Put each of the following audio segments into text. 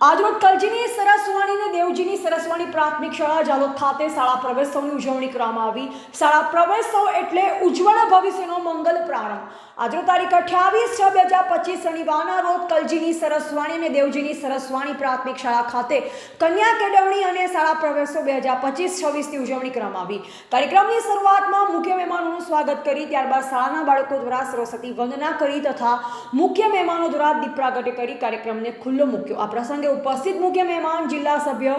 આજરોજ કલજીની સરસ સરસવાણી પ્રાથમિક શાળા જાલોદ ખાતે શાળા પ્રવેશોની ઉજવણી કરવામાં આવી. શાળા પ્રવેશો એટલે ઉજ્જવળ ભવિષ્યનો મંગલ પ્રારંભ. આજનો તારીખ અઠ્યાવીસ છ બે હજાર પચીસ શનિવારના રોજ કલજીની સરસવાણી અને દેવજીની સરસવાણી પ્રાથમિક શાળા ખાતે કન્યા કેળવણી અને શાળા પ્રવેશો બે હજાર પચીસ છવ્વીસની ઉજવણી કરવામાં આવી. કાર્યક્રમની શરૂઆતમાં મુખ્ય મહેમાનોનું સ્વાગત કરી, ત્યારબાદ શાળાના બાળકો દ્વારા સરસ્વતી વંદના કરી તથા મુખ્ય મહેમાનો દ્વારા દીપ પ્રાગટ્ય કરી કાર્યક્રમને ખુલ્લો મૂક્યો. આ પ્રસંગે ઉપસ્થિત મુખ્ય મહેમાન જિલ્લા સભ્ય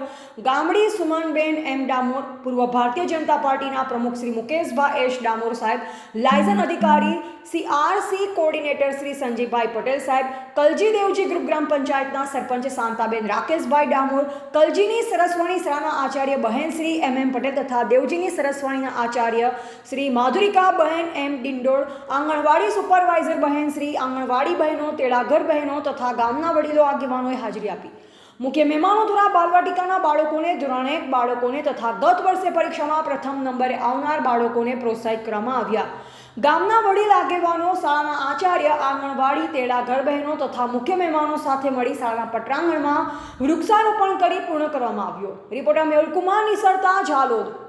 ગામડી સુમનબેન એમ ડામોર, પૂર્વ ભારતીય જનતા પાર્ટીના પ્રમુખ શ્રી મુકેશભાઈ એસ ડામોર સાહેબ, લાયઝન અધિકારી C R C coordinator Shri Sanjivbhai Patel સાહેબ, કલજી દેવજી ગ્રુપ ગ્રામ પંચાયતના સરપંચ શાંતાબેન રાકેશભાઈ ડામોર, કલજીની સરસ્વણી શાળાના આચાર્ય બહેન શ્રી એમ એમ પટેલ તથા દેવજીની સરસ્વણીના આચાર્ય શ્રી માધુરિકા બહેન એમ ડિંડોળ, આંગણવાડી સુપરવાઇઝર બહેન શ્રી આંગણવાડી બહેનો, તેડાઘર બહેનો તથા ગામના વડીલો આગેવાનોએ હાજરી આપી. મુખ્ય મહેમાનો દ્વારા બાલવાટિકાના બાળકોને ધોરણ બાળકોને તથા ગત વર્ષે પરીક્ષામાં પ્રથમ નંબરે આવનાર બાળકોને પ્રોત્સાહિત કરવામાં આવ્યા. ગામના વડીલ આગેવાનો, શાળાના આચાર્ય, આંગણવાડી તેડાગર બહેનો તથા મુખ્ય મહેમાનો સાથે મળી શાળાના પટાંગણમાં વૃક્ષારોપણ કરી પૂર્ણ કરવામાં આવ્યો. રિપોર્ટર મેહુલ કુમાર નિસરતા ઝાલોદ.